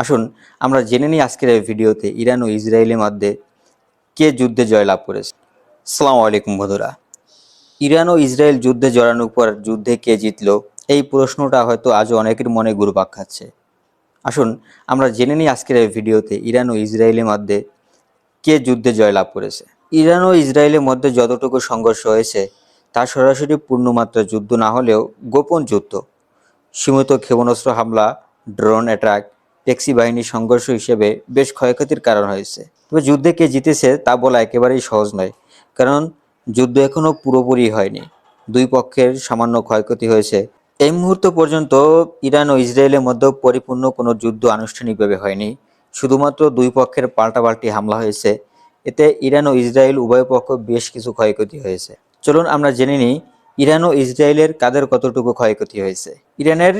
আসুন, আমরা জেনে নিই আজকের এই ভিডিওতে ইরান ও ইসরায়েলের মধ্যে কে যুদ্ধে জয়লাভ করেছে। সালামু আলাইকুম বন্ধুরা। ইরান ও ইসরায়েল যুদ্ধে জড়ানোর পর যুদ্ধে কে জিতলো, এই প্রশ্নটা হয়তো আজও অনেকের মনে ঘুরপাক খাচ্ছে। আসুন, আমরা জেনে নিই আজকের এই ভিডিওতে ইরান ও ইসরায়েলের মধ্যে কে যুদ্ধে জয়লাভ করেছে। ইরান ও ইসরায়েলের মধ্যে যতটুকু সংঘর্ষ হয়েছে, তা সরাসরি পূর্ণমাত্রা যুদ্ধ না হলেও গোপন যুদ্ধ। সীমিত ক্ষেপণাস্ত্র হামলা, ড্রোন অ্যাটাক ট্যাক্সি বাহিনীর সংঘর্ষ হিসেবে বেশ ক্ষয়ক্ষতির কারণ হয়েছে। তবে যুদ্ধে কে জিতেছে তা বলা একেবারেই সহজ নয়, কারণ যুদ্ধ এখনও পুরোপুরি হয়নি। দুই পক্ষের সামান্য ক্ষয়ক্ষতি হয়েছে। এই মুহূর্ত পর্যন্ত ইরান ও ইসরায়েলের মধ্যে পরিপূর্ণ কোনো যুদ্ধ আনুষ্ঠানিকভাবে হয়নি। শুধুমাত্র দুই পক্ষের পাল্টাপাল্টি হামলা হয়েছে। এতে ইরান ও ইসরায়েল উভয় পক্ষ বেশ কিছু ক্ষয়ক্ষতি হয়েছে। চলুন আমরা জেনে নিই ইরান ও ইসরায়েলের কাদের কতটুকু ক্ষয়ক্ষতি হয়েছে? ইরানের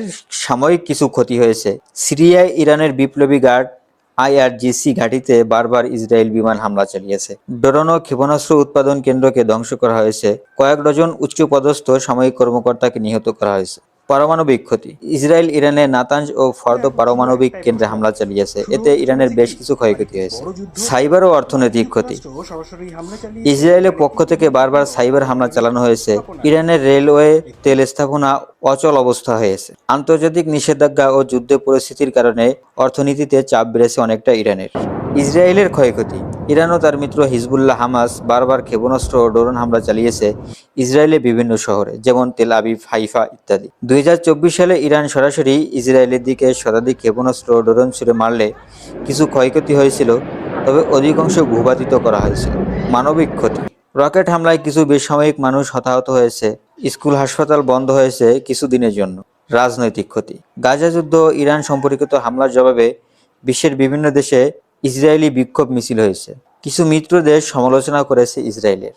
সাময়িক কিছু ক্ষতি হয়েছে। সিরিয়ায় ইরানের বিপ্লবী গার্ড আইআরজিসি ঘাঁটিতে বারবার ইসরায়েল বিমান হামলা চালিয়েছে। ড্রোন ও ক্ষেপণাস্ত্র উৎপাদন কেন্দ্রকে ধ্বংস করা হয়েছে। কয়েক ডজন উচ্চপদস্থ সাময়িক কর্মকর্তাকে নিহত করা হয়েছে। পারমাণবিক ক্ষতি। ইসরায়েল ইরানের নাতাঞ্জ ও ফর্দ পারমাণবিক কেন্দ্রে হামলা চালিয়েছে। এতে ইরানের বেশ কিছু ক্ষয়ক্ষতি হয়েছে। সাইবার ও অর্থনৈতিক ক্ষতি। ইসরায়েলের পক্ষ থেকে বারবার সাইবার হামলা চালানো হয়েছে। ইরানের রেলওয়ে তেল স্থাপনা অচল অবস্থা হয়েছে। আন্তর্জাতিক নিষেধাজ্ঞা ও যুদ্ধ পরিস্থিতির কারণে অর্থনীতিতে চাপ বেড়েছে অনেকটা ইরানের। ইসরায়েলের ক্ষয়ক্ষতি। ইরান ও তার মিত্র হিজবুল্লাহ হামাস বারবার ক্ষেপণাস্ত্র ও ড্রোন হামলা চালিয়েছে ইসরায়েলের বিভিন্ন শহরে, যেমন তেল আবিব, হাইফা ইত্যাদি। দুই হাজার চব্বিশ সালে ইরান সরাসরি ইসরায়েলের দিকে শতাধিক ক্ষেপণাস্ত্র ও ড্রোন ছুড়ে মারলে কিছু ক্ষয়ক্ষতি হয়েছিল, তবে অধিকাংশ ভূপাতিত করা হয়েছিল। মানবিক ক্ষতি। রকেট হামলায় কিছু বেসামরিক মানুষ হতাহত হয়েছে, স্কুল, হাসপাতাল বন্ধ হয়েছে কিছুদিনের জন্য। রাজনৈতিক ক্ষতি। গাজা যুদ্ধ ইরান সম্পর্কিত হামলার জবাবে বিশ্বের বিভিন্ন দেশে ইসরায়েলি বিক্ষোভ মিছিল হয়েছে। কিছু মিত্র দেশ সমালোচনা করেছে ইসরায়েলের।